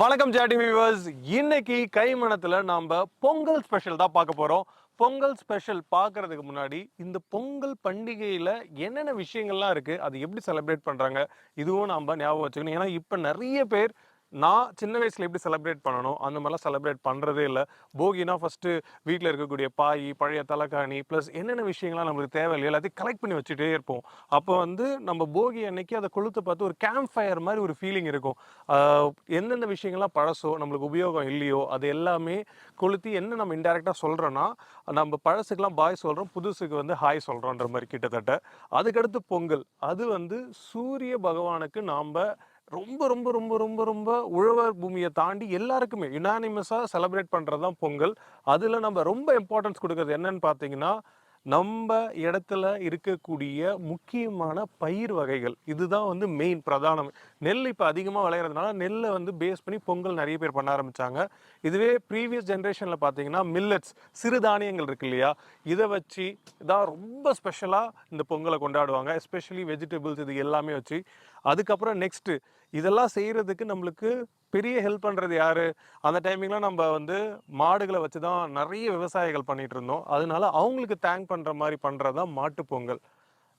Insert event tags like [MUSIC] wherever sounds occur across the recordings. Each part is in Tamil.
வணக்கம் ஜாடி வியூவர்ஸ் இன்னைக்கு கைமணத்தில் நாம் பொங்கல் ஸ்பெஷல் தான் பார்க்க போகிறோம் பொங்கல் ஸ்பெஷல் பார்க்கறதுக்கு முன்னாடி இந்த பொங்கல் பண்டிகையில் என்னென்ன விஷயங்கள்லாம் இருக்குது அது எப்படி செலிப்ரேட் பண்ணுறாங்க இதுவும் நாம் ஞாபகம் வச்சுக்கணும். ஏன்னா இப்போ நிறைய பேர் நான் சின்ன வயசுல எப்படி செலிப்ரேட் பண்ணணும் அந்த மாதிரிலாம் செலிப்ரேட் பண்ணுறதே இல்லை. போகினா ஃபஸ்ட்டு வீட்டில் இருக்கக்கூடிய பாய் பழைய தலைக்காணி ப்ளஸ் என்னென்ன விஷயங்கள்லாம் நம்மளுக்கு தேவையில்லை எல்லாத்தையும் கலெக்ட் பண்ணி வச்சுட்டே இருப்போம். அப்போ வந்து நம்ம போகி அன்னைக்கு அதை கொளுத்து பார்த்து ஒரு கேம்ப் ஃபயர் மாதிரி ஒரு ஃபீலிங் இருக்கும். எந்தெந்த விஷயங்கள்லாம் பழசோ நம்மளுக்கு உபயோகம் இல்லையோ அது எல்லாமே கொளுத்தி என்ன நம்ம இன்டெரக்டாக சொல்கிறோன்னா நம்ம பழசுக்கெல்லாம் பாய் சொல்கிறோம் புதுசுக்கு வந்து ஹாய் சொல்கிறோன்ற மாதிரி கிட்டத்தட்ட. அதுக்கடுத்து பொங்கல். அது வந்து சூரிய பகவானுக்கு நாம் ரொம்ப ரொம்ப ரொம்ப ரொம்ப ரொம்ப உழவர் பூமியை தாண்டி எல்லாருக்குமே யுனானிமஸாக செலப்ரேட் பண்ணுறது தான் பொங்கல். அதில் நம்ம ரொம்ப இம்பார்ட்டன்ஸ் கொடுக்கறது என்னன்னு பார்த்தீங்கன்னா நம்ம இடத்துல இருக்கக்கூடிய முக்கியமான பயிர் வகைகள். இதுதான் வந்து மெயின் பிரதானம். நெல் இப்போ அதிகமாக விளையிறதுனால நெல்லை வந்து பேஸ் பண்ணி பொங்கல் நிறைய பேர் பண்ண ஆரம்பித்தாங்க இதுவே ப்ரீவியஸ் ஜென்ரேஷனில் பார்த்தீங்கன்னா மில்லட்ஸ் சிறுதானியங்கள் இருக்கு இல்லையா? இதை வச்சு இதான் ரொம்ப ஸ்பெஷலாக இந்த பொங்கலை கொண்டாடுவாங்க. எஸ்பெஷலி வெஜிடபிள்ஸ் இது எல்லாமே வச்சு. அதுக்கப்புறம் நெக்ஸ்ட்டு இதெல்லாம் செய்கிறதுக்கு நம்மளுக்கு பெரிய ஹெல்ப் பண்ணுறது யார்? அந்த டைமிங்கில் நம்ம வந்து மாடுகளை வச்சு தான் நிறைய விவசாயிகள் பண்ணிகிட்டு இருந்தோம். அதனால அவங்களுக்கு தேங்க் பண்ணுற மாதிரி பண்ணுறது தான் மாட்டு பொங்கல்.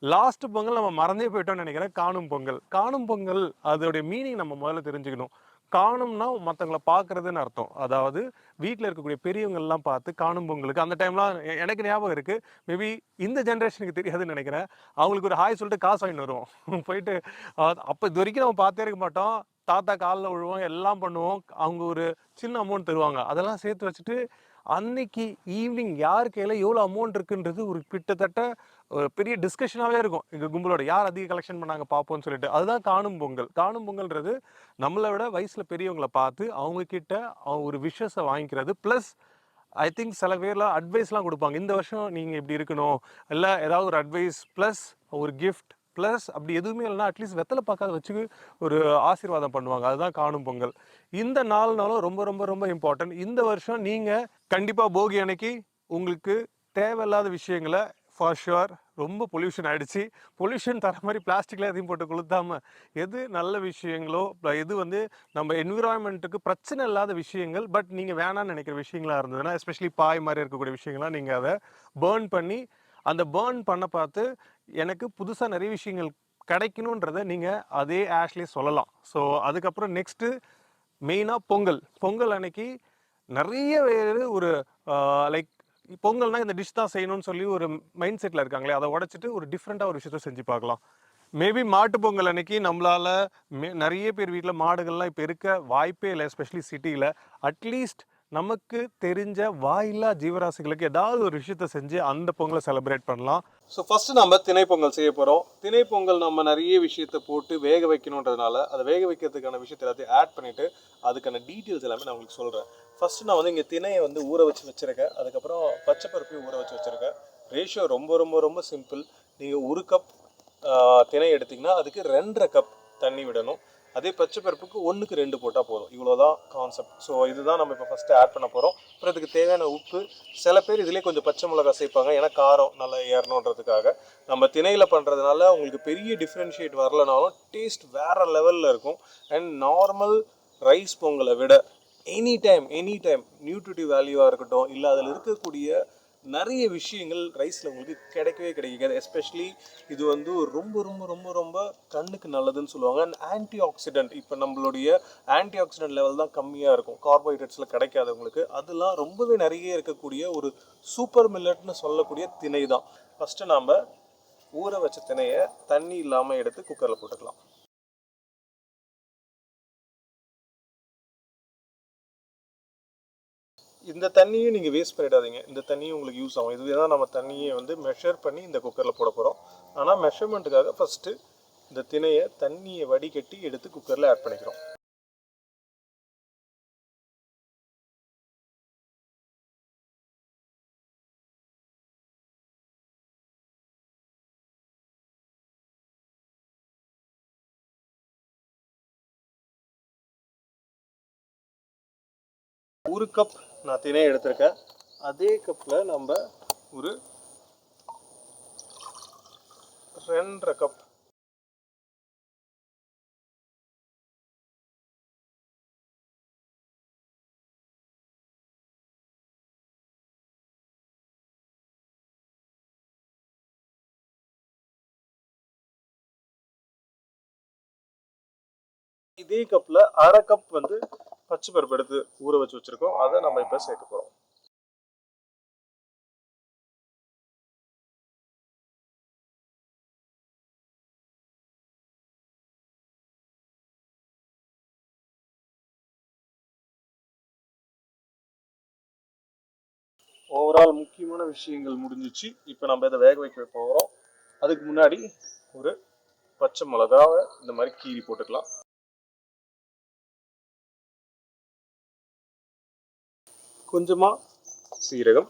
லாஸ்ட் பொங்கல் நம்ம மறந்தே போயிட்டோம்னு நினைக்கிறேன் காணும் பொங்கல். காணும் பொங்கல் அதோடைய மீனிங் நம்ம முதல்ல தெரிஞ்சுக்கணும். காணும்னா மற்றவங்கள பார்க்கறதுன்னு அர்த்தம். அதாவது வீட்டில் இருக்கக்கூடிய பெரியவங்கள்லாம் பார்த்து காணும் பொங்கலுக்கு அந்த டைம்லாம் எனக்கு ஞாபகம் இருக்கு. மேபி இந்த ஜென்ரேஷனுக்கு தெரியாதுன்னு நினைக்கிறேன். அவங்களுக்கு ஒரு ஹாய் சொல்லிட்டு காசு வாங்கிட்டு வருவோம். [LAUGHS] போயிட்டு அப்போ இது வரைக்கும் நம்ம பார்த்தே இருக்க மாட்டோம். தாத்தா காலில் விழுவோம் எல்லாம் பண்ணுவோம். அவங்க ஒரு சின்ன அமௌண்ட் தருவாங்க. அதெல்லாம் சேர்த்து வச்சுட்டு அன்னைக்கு ஈவினிங் யார் கையில் எவ்வளோ அமௌண்ட் இருக்குன்றது ஒரு கிட்டத்தட்ட ஒரு பெரிய டிஸ்கஷனாகவே இருக்கும். எங்கள் கும்பலோட யார் அதிக கலெக்ஷன் பண்ணாங்க பார்ப்போம்னு சொல்லிட்டு. அதுதான் காணும் பொங்கல். காணும் பொங்கல்ன்றது நம்மளை விட வயசில் பெரியவங்களை பார்த்து அவங்கக்கிட்ட அவங்க ஒரு விஷஸை வாங்கிக்கிறது. ப்ளஸ் ஐ திங்க் சில பேர்லாம் அட்வைஸ்லாம் கொடுப்பாங்க. இந்த வருஷம் நீங்கள் இப்படி இருக்கணும். இல்லை ஏதாவது ஒரு அட்வைஸ் ப்ளஸ் ஒரு கிஃப்ட் ப்ளஸ் அப்படி எதுவுமே இல்லைனா அட்லீஸ்ட் வெத்தலை பார்க்காத வச்சு ஒரு ஆசீர்வாதம் பண்ணுவாங்க. அதுதான் காணும் பொங்கல். இந்த நாலு நாளும் ரொம்ப ரொம்ப ரொம்ப இம்பார்ட்டன்ட் இந்த வருஷம் நீங்கள் கண்டிப்பாக போகி அன்னைக்கு உங்களுக்கு தேவையில்லாத விஷயங்களை ஃபார் ஷுவர் ரொம்ப பொல்யூஷன் ஆகிடுச்சு பொல்யூஷன் தர மாதிரி பிளாஸ்டிக்கில் எதையும் போட்டு கொளுத்தாமல் எது நல்ல விஷயங்களோ எது வந்து நம்ம என்விரான்மெண்ட்டுக்கு பிரச்சனை இல்லாத விஷயங்கள் பட் நீங்கள் வேணாம்னு நினைக்கிற விஷயங்களாக இருந்ததுன்னா எஸ்பெஷலி பாய் மாதிரி இருக்கக்கூடிய விஷயங்கள்லாம் நீங்கள் அதை பேர்ன் பண்ணி அந்த பேர்ன் பண்ண பார்த்து எனக்கு புதுசாக நிறைய விஷயங்கள் கிடைக்கணுன்றதை நீங்கள் அதே ஆஷ்லேயே சொல்லலாம். ஸோ அதுக்கப்புறம் நெக்ஸ்ட்டு மெயினாக பொங்கல். பொங்கல் அன்னைக்கு நிறைய பேர் ஒரு லைக் பொங்கல்னால் இந்த டிஷ் தான் செய்யணும்னு சொல்லி ஒரு மைண்ட் செட்டில் இருக்காங்களே அதை உடைச்சிட்டு ஒரு டிஃப்ரெண்ட்டாக ஒரு விஷயத்த செஞ்சு பார்க்கலாம். மேபி மாட்டு பொங்கல் அன்னைக்கு நம்மளால மே- நிறைய பேர் வீட்டில் மாடுகள்லாம் இப்போ இருக்க வாய்ப்பே இல்லை எஸ்பெஷலி சிட்டியில் அட்லீஸ்ட் நமக்கு தெரிஞ்ச வாயில்லா ஜீவராசிகளுக்கு ஏதாவது ஒரு விஷயத்த செஞ்சு அந்த பொங்கலை செலிப்ரேட் பண்ணலாம். ஸோ ஃபர்ஸ்ட் நம்ம திணை பொங்கல் செய்ய போகிறோம் திணை பொங்கல் நம்ம நிறைய விஷயத்த போட்டு வேக வைக்கணுன்றதுனால அதை வேக வைக்கிறதுக்கான விஷயத்தை எல்லாத்தையும் ஆட் பண்ணிட்டு அதுக்கான டீட்டெயில்ஸ் எல்லாமே நான் உங்களுக்கு சொல்கிறேன் ஃபர்ஸ்ட் நான் வந்து இங்கே திணையை வந்து ஊற வச்சு வச்சுருக்கேன். அதுக்கப்புறம் பச்சை பருப்பையும் ஊற வச்சு வச்சுருக்கேன். ரேஷியோ ரொம்ப ரொம்ப ரொம்ப சிம்பிள் நீங்கள் ஒரு கப் திணை எடுத்திங்கன்னா அதுக்கு ரெண்டரை கப் தண்ணி விடணும். அதே பச்சை பருப்புக்கு ஒன்றுக்கு ரெண்டு போட்டால் போதும். இவ்வளோதான் கான்செப்ட் ஸோ இதுதான் நம்ம இப்போ ஃபஸ்ட்டு ஆட் பண்ண போகிறோம் அப்புறம் இதுக்கு தேவையான உப்பு. சில பேர் இதிலே கொஞ்சம் பச்சை மிளகாய் சேர்ப்பாங்க. ஏன்னா காரம் நல்லா ஏறணுன்றதுக்காக. நம்ம திணையில் பண்ணுறதுனால உங்களுக்கு பெரிய டிஃப்ரென்ஷியேட் வரலனாலும் டேஸ்ட் வேறு லெவலில் இருக்கும். அண்ட் நார்மல் ரைஸ் பொங்கலை விட any time any time nutritive வேல்யூவாக இருக்கட்டும் இல்லை அதில் இருக்கக்கூடிய நிறைய விஷயங்கள் ரைஸில் உங்களுக்கு கிடைக்கவே கிடைக்காது. எஸ்பெஷலி இது வந்து ரொம்ப ரொம்ப ரொம்ப ரொம்ப கண்ணுக்கு நல்லதுன்னு சொல்லுவாங்க. அண்ட் ஆன்டி ஆக்சிடென்ட் இப்போ நம்மளுடைய ஆன்டி ஆக்சிடென்ட் லெவல் தான் கம்மியாக இருக்கும். கார்போஹைட்ரேட்ஸில் கிடைக்காது உங்களுக்கு. அதெல்லாம் ரொம்பவே நிறைய இருக்கக்கூடிய ஒரு சூப்பர் மில்லட்னு சொல்லக்கூடிய திணை தான். ஃபஸ்ட்டு நாம் ஊற வச்ச திணையை தண்ணி இல்லாமல் எடுத்து குக்கரில் போட்டுக்கலாம். இந்த தண்ணியும் நீங்கள் வேஸ்ட் பண்ணிடாதீங்க. இந்த தண்ணியும் உங்களுக்கு யூஸ் ஆகும். இதுவே தான் நம்ம தண்ணியை வந்து மெஷர் பண்ணி இந்த குக்கரில் போட போகிறோம் ஆனால் மெஷர்மெண்ட்டுக்காக ஃபஸ்ட்டு இந்த திணையை தண்ணியை வடிகட்டி எடுத்து குக்கரில் ஆட் பண்ணிக்கிறோம். ஒரு கப் நான் திணை எடுத்திருக்கேன். அதே கப்பில் நம்ம ஒரு ரெண்டரை கப். இதே கப்பில் அரை கப் வந்து பச்சை பருப்பு எடுத்து ஊற வச்சு வச்சுருக்கோம். அதை நம்ம இப்போ சேர்க்க போகிறோம் ஓவரால் முக்கியமான விஷயங்கள் முடிஞ்சிச்சு. இப்போ நம்ம இதை வேக வைக்க போகிறோம் அதுக்கு முன்னாடி ஒரு பச்சை மிளகாவை இந்த மாதிரி கீறி போட்டுக்கலாம். கொஞ்சமா சீரகம்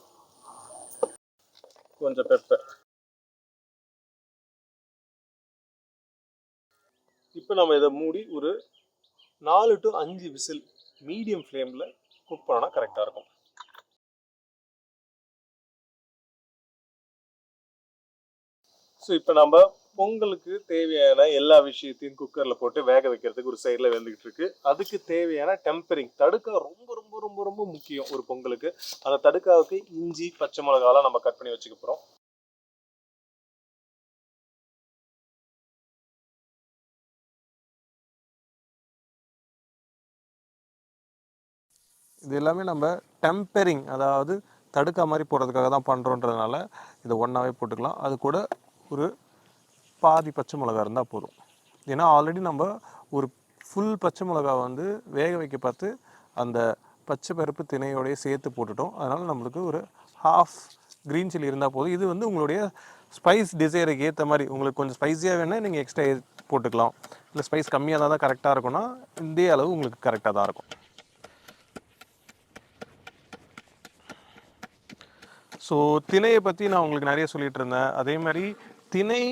கொஞ்சம் பெப்பர் இப்போ நம்ம இதை மூடி ஒரு நாலு டு அஞ்சு விசில் மீடியம் ஃப்ளேமில் குக் பண்ணோன்னா கரெக்டாக இருக்கும். ஸோ இப்போ நம்ம பொங்கலுக்கு தேவையான எல்லா விஷயத்தையும் குக்கரில் போட்டு வேக வைக்கிறதுக்கு ஒரு சைடில் வெந்துக்கிட்டு இருக்கு. அதுக்கு தேவையான டெம்பரிங் தடுக்கா ரொம்ப ரொம்ப ரொம்ப ரொம்ப முக்கியம் ஒரு பொங்கலுக்கு. அந்த தடுக்காவுக்கு இஞ்சி பச்சை மிளகாலாம் நம்ம கட் பண்ணி வச்சுக்க போகிறோம் இது எல்லாமே நம்ம டெம்பரிங் அதாவது தடுக்கா மாதிரி போடுறதுக்காக தான் பண்ணுறோன்றதுனால இதை ஒன்றாவே போட்டுக்கலாம். அது கூட ஒரு பாதி பச்சை மிளகா இருந்தால் போதும். ஏன்னா ஆல்ரெடி நம்ம ஒரு ஃபுல் பச்சை மிளகா வந்து வேக வைக்க பார்த்து அந்த பச்சை பருப்பு திணையோடய சேர்த்து போட்டுட்டோம். அதனால் நம்மளுக்கு ஒரு ஹாஃப் க்ரீன் சில்லி இருந்தால் போதும். இது வந்து உங்களுடைய ஸ்பைஸ் டிசைருக்கு ஏற்ற மாதிரி உங்களுக்கு கொஞ்சம் ஸ்பைஸியாக வேணால் நீங்கள் எக்ஸ்ட்ரா போட்டுக்கலாம். இல்லை ஸ்பைஸ் கம்மியாக தான் தான் கரெக்டாக இருக்கும்னா இதே அளவு உங்களுக்கு கரெக்டாக தான் இருக்கும். ஸோ திணையை பற்றி நான் உங்களுக்கு நிறைய சொல்லிகிட்டு இருந்தேன். அதே மாதிரி திணை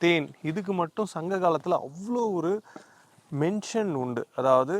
தேன். இதுக்கு மட்டும் சங்க காலத்தில் அவ்வளோ ஒரு மென்ஷன் உண்டு. அதாவது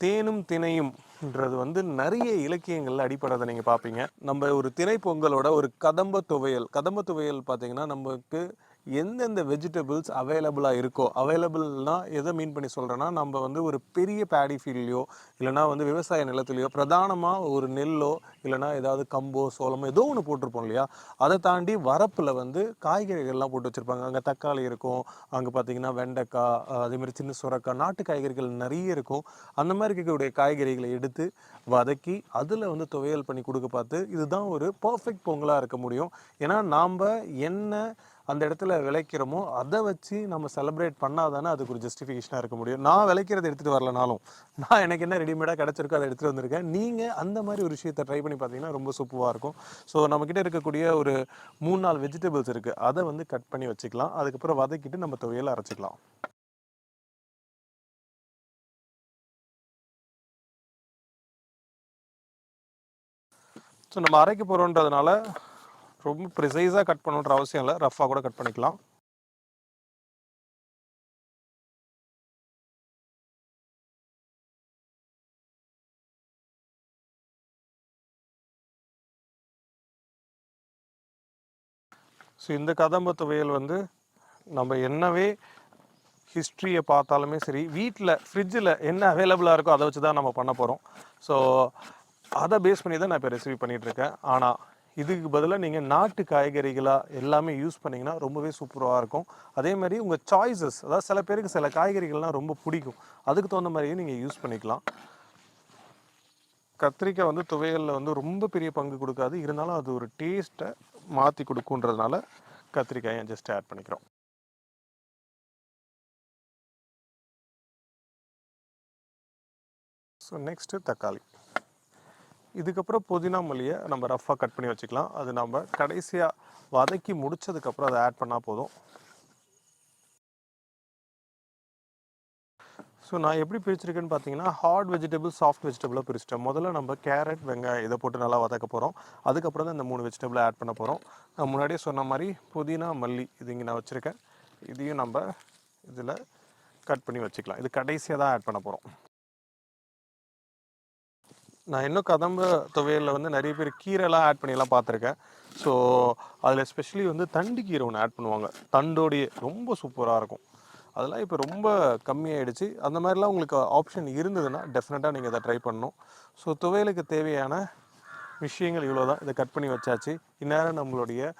தேனும் திணையும்ன்றது வந்து நிறைய இலக்கியங்களில் அடிப்படைதை நீங்கள் பார்ப்பீங்க நம்ம ஒரு திணை பொங்கலோட ஒரு கதம்ப துவையல். கதம்ப துவையல் பார்த்தீங்கன்னா நமக்கு எந்தெந்த வெஜிடபிள்ஸ் அவைலபிளாக இருக்கோ அவைலபிள்னால் எதை மீன் பண்ணி சொல்கிறேன்னா நம்ம வந்து ஒரு பெரிய பேடி ஃபீல்ட்லையோ இல்லைனா வந்து விவசாய நிலத்துலையோ பிரதானமாக ஒரு நெல்லோ இல்லைனா ஏதாவது கம்போ சோளமோ ஏதோ ஒன்று போட்டிருப்போம் இல்லையா? அதை தாண்டி வரப்பில் வந்து காய்கறிகள்லாம் போட்டு வச்சுருப்பாங்க. அங்கே தக்காளி இருக்கும் அங்கே பார்த்தீங்கன்னா வெண்டைக்காய் அதேமாதிரி சின்ன சுரக்காய் நாட்டு காய்கறிகள் நிறைய இருக்கும். அந்த மாதிரி இருக்கக்கூடிய காய்கறிகளை எடுத்து வதக்கி அதில் வந்து துவையல் பண்ணி கொடுக்க பார்த்து இதுதான் ஒரு பர்ஃபெக்ட் பொங்கலாக இருக்க முடியும். ஏன்னா நாம் என்ன அந்த இடத்துல விளைக்கிறோமோ அதை வச்சு நம்ம செலிப்ரேட் பண்ணால் தானே அதுக்கு ஒரு ஜஸ்டிஃபிகேஷனாக இருக்க முடியும். நான் விளைக்கிறத எடுத்துகிட்டு வரலனாலும் நான் எனக்கு என்ன ரெடிமேடாக கிடச்சிருக்கோ அதை எடுத்துகிட்டு வந்திருக்கேன். நீங்கள் அந்த மாதிரி ஒரு விஷயத்தை ட்ரை பண்ணி பார்த்தீங்கன்னா ரொம்ப சூப்பராக இருக்கும். ஸோ நம்மக்கிட்ட இருக்கக்கூடிய ஒரு மூணு நாலு வெஜிடபிள்ஸ் இருக்குது அதை வந்து கட் பண்ணி வச்சுக்கலாம். அதுக்கப்புறம் வதக்கிட்டு நம்ம துவையில் அரைச்சிக்கலாம். ஸோ நம்ம அரைக்க போகிறோன்றதுனால ரொம்ப ப்ரிசைஸாக கட் பண்ணுன்ற அவசியம் இல்லை. ரஃப்பாக கூட கட் பண்ணிக்கலாம். ஸோ இந்த கதம்ப துவையல் வந்து நம்ம என்னவே ஹிஸ்ட்ரியை பார்த்தாலுமே சரி வீட்டில் ஃப்ரிட்ஜில் என்ன அவைலபிளாக இருக்கோ அதை வச்சு தான் நம்ம பண்ண போகிறோம் ஸோ அதை பேஸ் பண்ணி தான் நான் இப்போ ரெசிபி பண்ணிகிட்ருக்கேன் ஆனால் இதுக்கு பதிலாக நீங்கள் நாட்டு காய்கறிகளாக எல்லாமே யூஸ் பண்ணிங்கன்னா ரொம்பவே சூப்பராக இருக்கும். அதே மாதிரி உங்கள் சாய்ஸஸ் அதாவது சில பேருக்கு சில காய்கறிகள்லாம் ரொம்ப பிடிக்கும். அதுக்கு தகுந்த மாதிரியே நீங்கள் யூஸ் பண்ணிக்கலாம். கத்திரிக்காய் வந்து துவையலில் வந்து ரொம்ப பெரிய பங்கு கொடுக்காது. இருந்தாலும் அது ஒரு டேஸ்ட்டை மாற்றி கொடுக்குன்றதுனால கத்திரிக்காயை ஜஸ்ட் ஆட் பண்ணிக்கிறோம். ஸோ நெக்ஸ்ட்டு தக்காளி. இதுக்கப்புறம் புதினா மல்லியை நம்ம ரஃப்பாக கட் பண்ணி வச்சுக்கலாம். அது நம்ம கடைசியாக வதக்கி முடிச்சதுக்கப்புறம் அதை ஆட் பண்ணால் போதும். ஸோ நான் எப்படி பிரிச்சிருக்கேன்னு பார்த்தீங்கன்னா ஹார்ட் வெஜிடபிள் சாஃப்ட் வெஜிடபிளாக பிரிச்சிட்டேன். முதல்ல நம்ம கேரட் வெங்காயம் இதை போட்டு நல்லா வதக்க போகிறோம் அதுக்கப்புறம் தான் இந்த மூணு வெஜிடபிளை ஆட் பண்ண போகிறோம் நான் முன்னாடியே சொன்ன மாதிரி புதினா மல்லி இது இங்கே நான் வச்சுருக்கேன். இதையும் நம்ம இதில் கட் பண்ணி வச்சுக்கலாம். இது கடைசியாக தான் ஆட் பண்ண போகிறோம் நான் இன்னும் கதம்ப துவையலில் வந்து நிறைய பேர் கீரைலாம் ஆட் பண்ணிலாம் பார்த்துருக்கேன். ஸோ அதில் எஸ்பெஷலி வந்து தண்டு கீரை ஒன்று ஆட் பண்ணுவாங்க. தண்டோடைய ரொம்ப சூப்பராக இருக்கும். அதெல்லாம் இப்போ ரொம்ப கம்மியாயிடுச்சு. அந்த மாதிரிலாம் உங்களுக்கு ஆப்ஷன் இருந்ததுன்னா டெஃபினட்டாக நீங்கள் அதை ட்ரை பண்ணணும். ஸோ துவையலுக்கு தேவையான விஷயங்கள் இவ்வளோ தான் இதை கட் பண்ணி வச்சாச்சு. இந்நேரம் நம்மளுடைய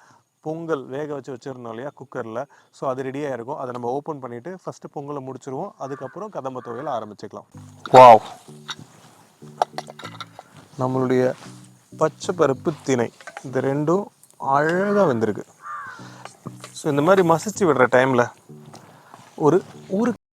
பொங்கல் வேக வச்சு வச்சுருந்தோம் இல்லையா குக்கரில். ஸோ அது ரெடியாக இருக்கும் அதை நம்ம ஓப்பன் பண்ணிவிட்டு ஃபஸ்ட்டு பொங்கலை முடிச்சிருவோம். அதுக்கப்புறம் கதம்ப துவையல் ஆரம்பிச்சுக்கலாம். வாவ் நம்மளுடைய பச்சை பருப்பு திணை. இது ரெண்டும் அழகாக வந்திருக்கு. ஸோ இந்த மாதிரி மசிச்சு விடுற டைமில் ஒரு ஊருக்கு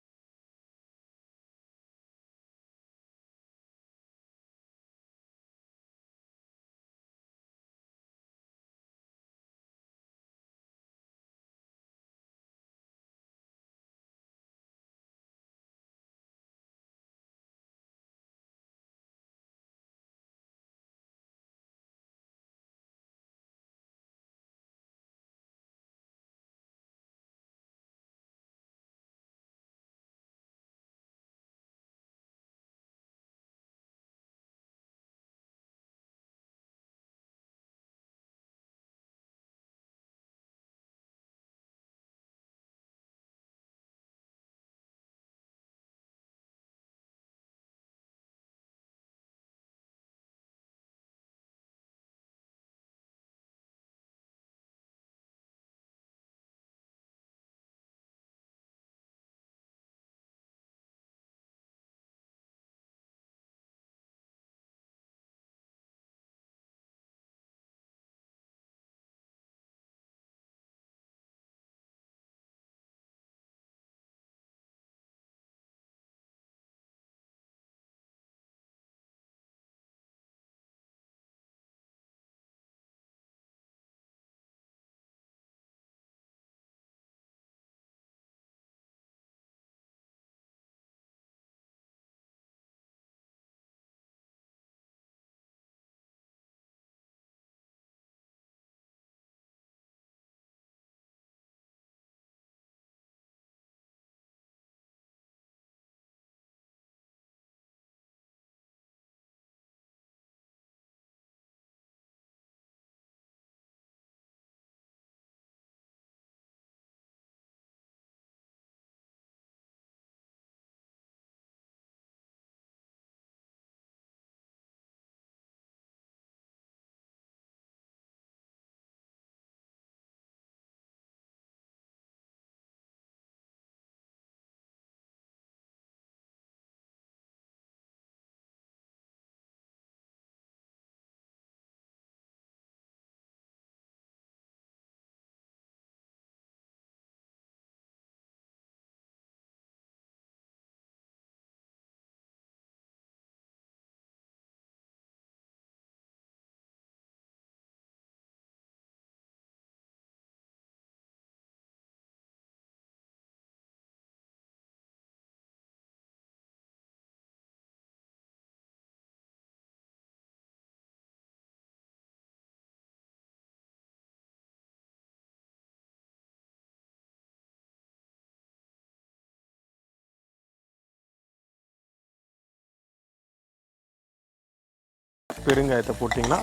பெருங்காயத்தை போட்டிங்கன்னா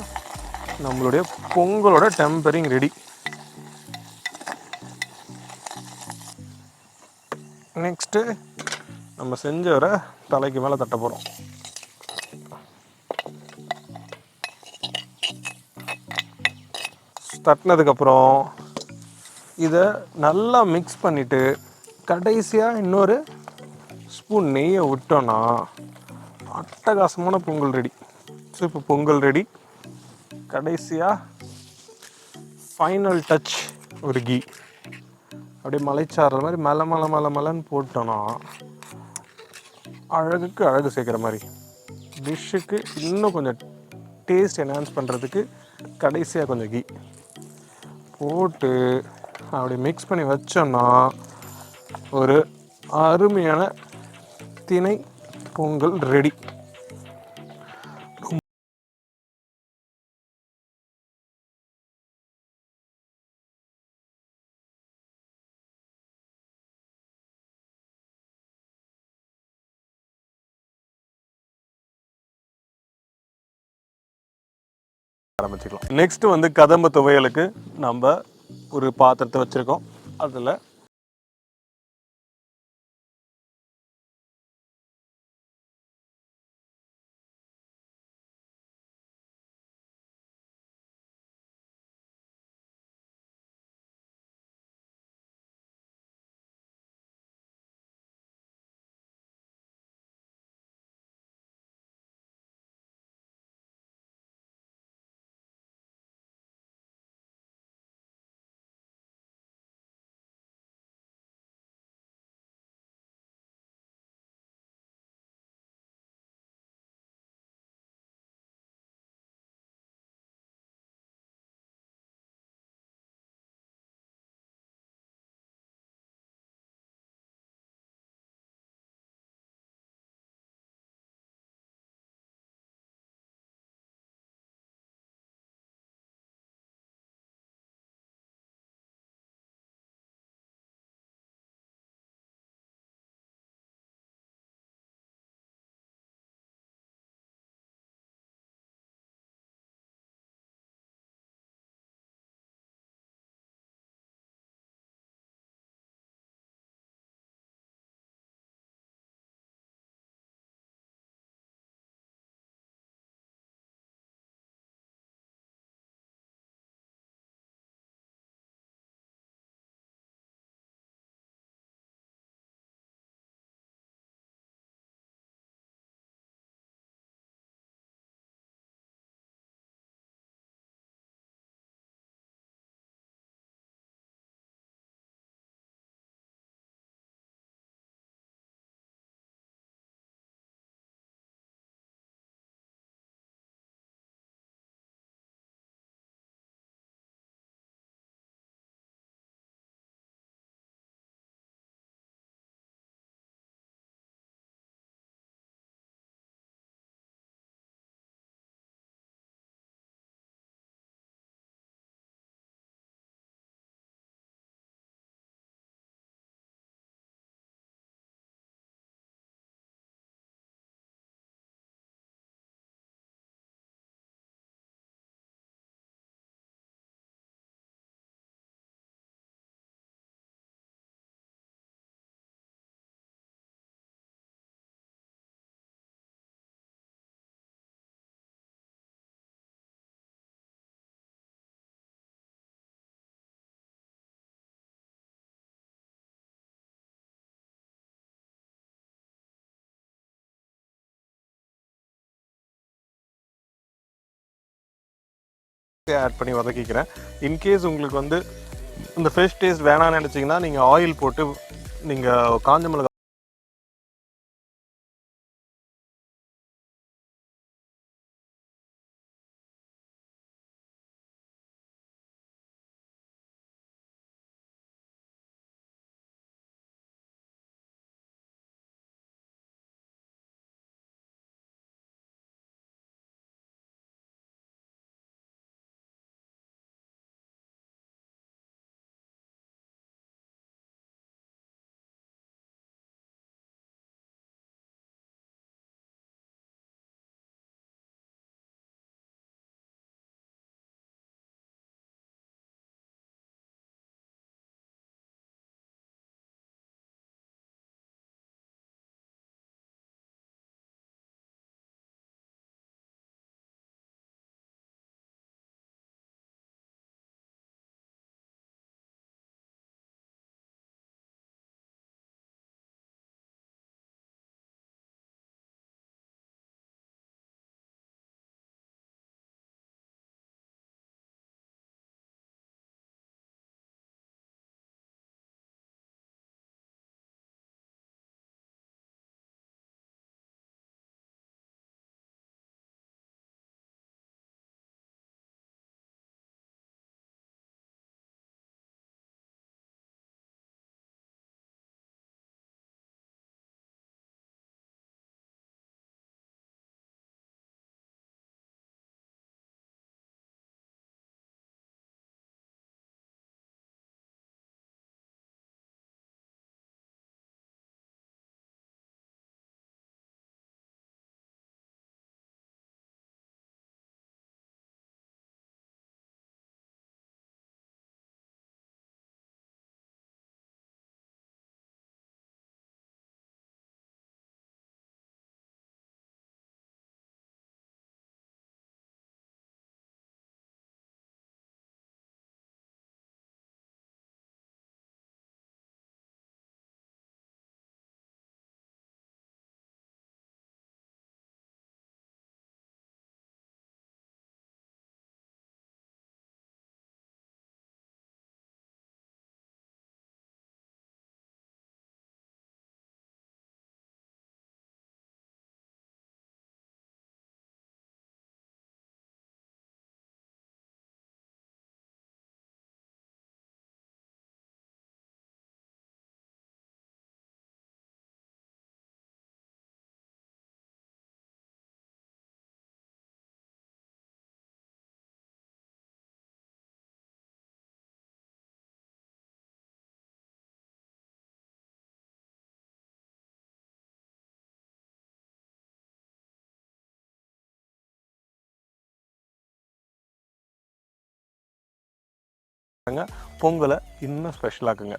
நம்மளுடைய பொங்கலோட டெம்பரிங் ரெடி நெக்ஸ்ட்டு நம்ம செஞ்சவரை தலைக்கு மேலே தட்ட போகிறோம் தட்டினதுக்கப்புறம் இதை நல்லா மிக்ஸ் பண்ணிவிட்டு கடைசியாக இன்னொரு ஸ்பூன் நெய்யை விட்டோன்னா அட்டகாசமான பொங்கல் ரெடி ஸோ இப்போ பொங்கல் ரெடி கடைசியாக ஃபைனல் டச் ஒரு கீ. அப்படியே மலைச்சாரல் மாதிரி மலை மலை மலை மலைன்னு போட்டோன்னா அழகுக்கு அழகு சேர்க்குற மாதிரி. டிஷ்ஷுக்கு இன்னும் கொஞ்சம் டேஸ்ட் என்ஹான்ஸ் பண்ணுறதுக்கு கடைசியாக கொஞ்சம் கீ. போட்டு அப்படி மிக்ஸ் பண்ணி வச்சோன்னா ஒரு அருமையான திணை பொங்கல் ரெடி ஆரம்பிச்சுக்கலாம். நெக்ஸ்ட் வந்து கதம்ப துவையலுக்கு நம்ம ஒரு பாத்திரத்தை வச்சுருக்கோம். அதில் ஆட் பண்ணி வதக்கிக்கிறேன். இன்கேஸ் உங்களுக்கு வந்து இந்த ஃபிஷ் டேஸ்ட் வேணாம்னு நினச்சிங்கன்னா நீங்கள் ஆயில் போட்டு நீங்கள் காஞ்ச மிளகா பொங்கலை இன்னும் ஸ்பெஷலாக்குங்க